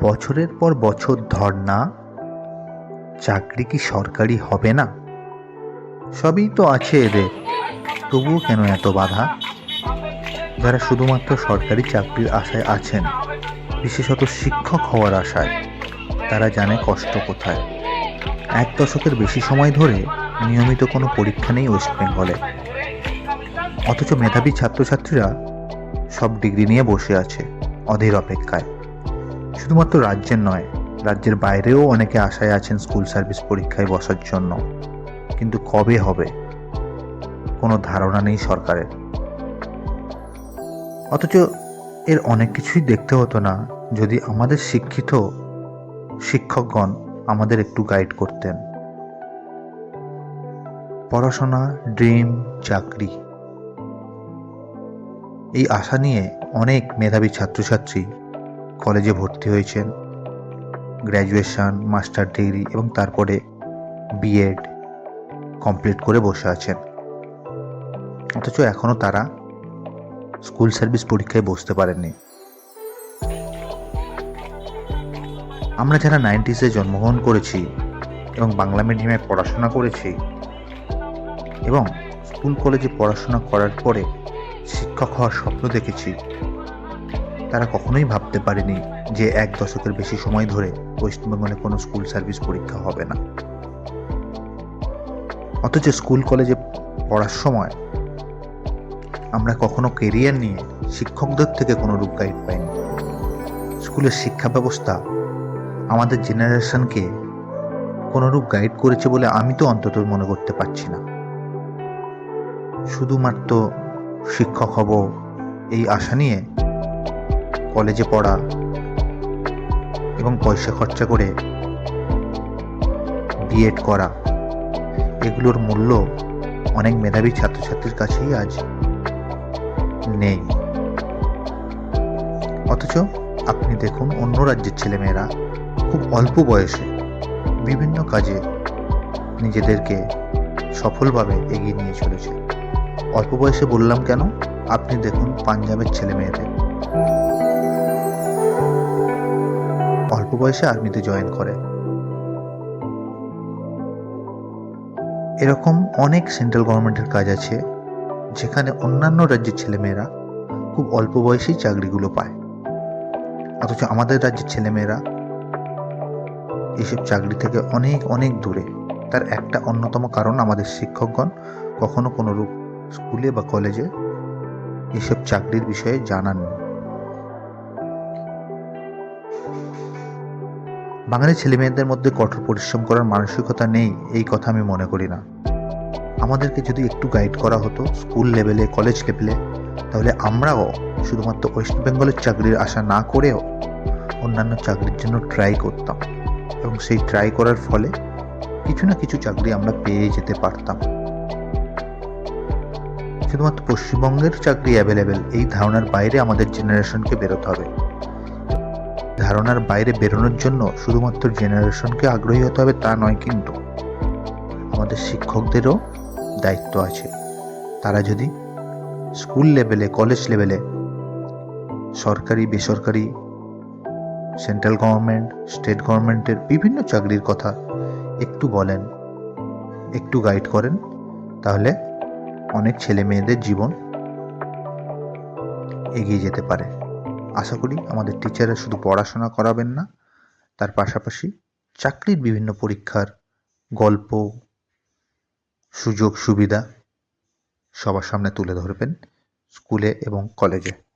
বছরের পর বছর ধর্না চাকরি কি সরকারি হবে না? সবই তো আছে এদের। তবুও কেন এত বাধা? যারা শুধুমাত্র সরকারি চাকরির আশায় আছেন, বিশেষত শিক্ষক হওয়ার আশায়, তারা জানে কষ্ট কোথায়। এক দশকের বেশি সময় ধরে নিয়মিত কোনো পরীক্ষা নেই ওয়েস্ট বেঙ্গলে। অথচ মেধাবী ছাত্রছাত্রীরা সব ডিগ্রি নিয়ে বসে আছে, অধীর অপেক্ষায়। শুধুমাত্র রাজ্যের নয়, রাজ্যের বাইরেও অনেকে আশায় আছেন স্কুল সার্ভিস পরীক্ষায় বসার জন্য। কিন্তু কবে হবে? কোনো ধারণা নেই সরকারের। অথচ এর অনেক কিছুই দেখতে হতো না, যদি আমাদের শিক্ষিত শিক্ষকগণ আমাদের একটু গাইড করতেন। পড়াশোনা ড্রিম চাকরি। এই আশা নিয়ে অনেক মেধাবী ছাত্রছাত্রী কলেজে ভর্তি হয়েছেন। গ্র্যাজুয়েশন, মাস্টার ডিগ্রি এবং তারপরে বিএড কমপ্লিট করে বসে আছেন। অথচ এখনও তারা স্কুল সার্ভিস পরীক্ষায় বসতে পারেননি। আমরা যারা নাইনটিসে জন্মগ্রহণ করেছি এবং বাংলা মিডিয়ামে পড়াশোনা করেছি এবং স্কুল কলেজে পড়াশোনা করার পরে শিক্ষক হওয়ার স্বপ্ন দেখেছি তারা কখনোই ভাবতে পারেনি যে এক দশকের বেশি সময় ধরে পশ্চিমবঙ্গে কোনো স্কুল সার্ভিস পরীক্ষা হবে না। অথচ স্কুল কলেজে পড়ার সময় আমরা কখনো কেরিয়ার নিয়ে শিক্ষকদের থেকে কোনো রূপ গাইড পাইনি। স্কুলের শিক্ষা ব্যবস্থা আমাদের জেনারেশনকে কোনোরূপ গাইড করেছে বলে আমি তো অন্তত মনে করতে পারছি না। শুধুমাত্র শিক্ষক হব এই আশা নিয়ে কলেজে পড়া এবং পয়সা খরচা করে বিএড করা, এগুলোর মূল্য অনেক মেধাবী ছাত্রছাত্রীর কাছেই আজ নেই। অথচ আপনি দেখুন অন্য রাজ্যের ছেলেমেয়েরা খুব অল্প বয়সে বিভিন্ন কাজে নিজেদেরকে সফলভাবে এগিয়ে নিয়ে চলেছে। অল্প বয়সে বললাম কেন? আপনি দেখুন পাঞ্জাবের ছেলে অল্প বয়সে আর্মিতে জয়েন করে। এরকম অনেক সেন্ট্রাল গভর্নমেন্টের কাজ আছে, যেখানে অন্যান্য রাজ্যের ছেলেমেয়েরা খুব অল্প বয়সেই চাকরিগুলো পায়। অথচ আমাদের রাজ্যের ছেলেমেয়েরা এইসব চাকরি থেকে অনেক অনেক দূরে। তার একটা অন্যতম কারণ আমাদের শিক্ষকগণ কখনো কোনো রূপ স্কুলে বা কলেজে এসব চাকরির বিষয়ে জানাননি। বাঙালি ছেলেমেয়েদের মধ্যে কঠোর পরিশ্রম করার মানসিকতা নেই, এই কথা আমি মনে করি না। আমাদেরকে যদি একটু গাইড করা হতো স্কুল লেভেলে কলেজ লেভেলে তাহলে আমরাও শুধুমাত্র ওয়েস্ট বেঙ্গলের চাকরির আশা না করেও অন্যান্য চাকরির জন্য ট্রাই করতাম। এবং সেই ট্রাই করার ফলে কিছু না কিছু চাকরি আমরা পেয়ে যেতে পারতাম। শুধুমাত্র পশ্চিমবঙ্গের চাকরি অ্যাভেলেবেল এই ধারণার বাইরে আমাদের জেনারেশনকে বেরোতে হবে। ধারণার বাইরে বেরোনোর জন্য শুধুমাত্র জেনারেশনকে আগ্রহী হতে হবে তা নয় কিন্তু আমাদের শিক্ষকদেরও দায়িত্ব আছে। তারা যদি স্কুল লেভেলে, কলেজ লেভেলে সরকারি, বেসরকারি, সেন্ট্রাল গভর্নমেন্ট, স্টেট গভর্নমেন্টের বিভিন্ন চাকরির কথা একটু বলেন, একটু গাইড করেন, তাহলে অনেক ছেলে মেয়েদের জীবন এগিয়ে যেতে পারে। আশা করি আমাদের টিচাররা শুধু পড়াশোনা করাবেন না, তার পাশাপাশি চাকরির বিভিন্ন পরীক্ষার গল্প, সুযোগ, সুবিধা সবার সামনে তুলে ধরবেন স্কুলে এবং কলেজে